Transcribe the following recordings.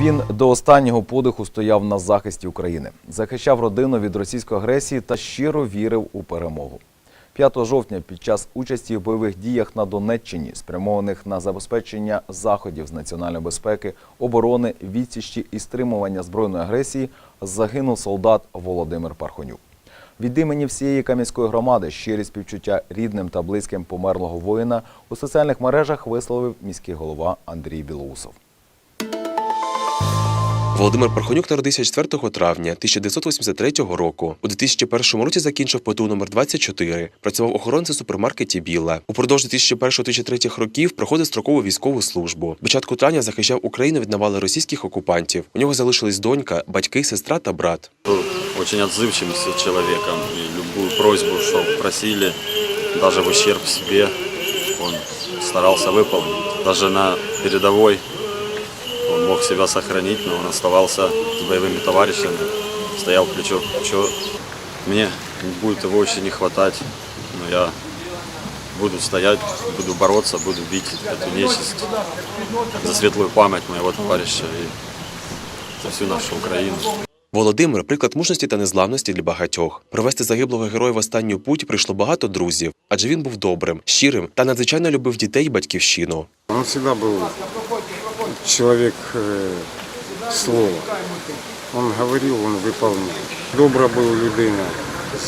Він до останнього подиху стояв на захисті України, захищав родину від російської агресії та щиро вірив у перемогу. 5 жовтня під час участі в бойових діях на Донеччині, спрямованих на забезпечення заходів з національної безпеки, оборони, відсічі і стримування збройної агресії, загинув солдат Володимир Пархонюк. Від імені всієї Кам'янської громади щирі співчуття рідним та близьким померлого воїна у соціальних мережах висловив міський голова Андрій Білоусов. Володимир Пархонюк народився 4 травня 1983 року. У 2001 році закінчив ПТУ номер 24 Працював охоронцем в супермаркеті Біла. Упродовж 2001-2003 років проходив строкову військову службу. Початку травня захищав Україну від навали російських окупантів. У нього залишились донька, батьки, сестра та брат. Был очень отзывчивым человеком. И любую просьбу, что просили, даже в ущерб себе, он старался выполнить. Даже на передовой он мог себя сохранить, но он оставался с боевыми товарищами, стоял плечо к плечу. Мне будет его очень не хватать, но я буду стоять, буду бороться, буду бить эту нечисть за светлую память моего товарища и за всю нашу Украину. Володимир приклад мужності та незламності для багатьох. Провести загиблого героя в останню путь прийшло багато друзів, адже він був добрим, щирим та надзвичайно любив дітей і батьківщину. Он всегда был человек э, слова. Он говорив, он виповнив. Добра була людина,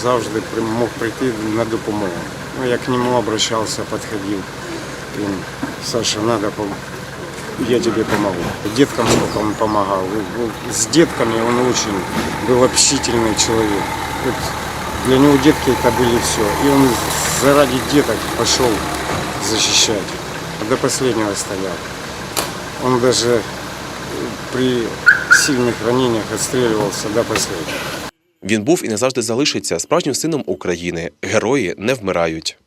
завжди мог прийти на допомогу. Ну, я к нему обращался, подходил. Він, Саша, надо пом- я тебе помогу. Деткам сколько он помогал. С детками он очень был общительный человек. Вот для него детки это были все. И он заради деток пошел защищать. До последнего стоял. Он даже при сильних раненнях відстрілювався до последнего. Він був і не завжди залишиться справжнім сином України. Герої не вмирають.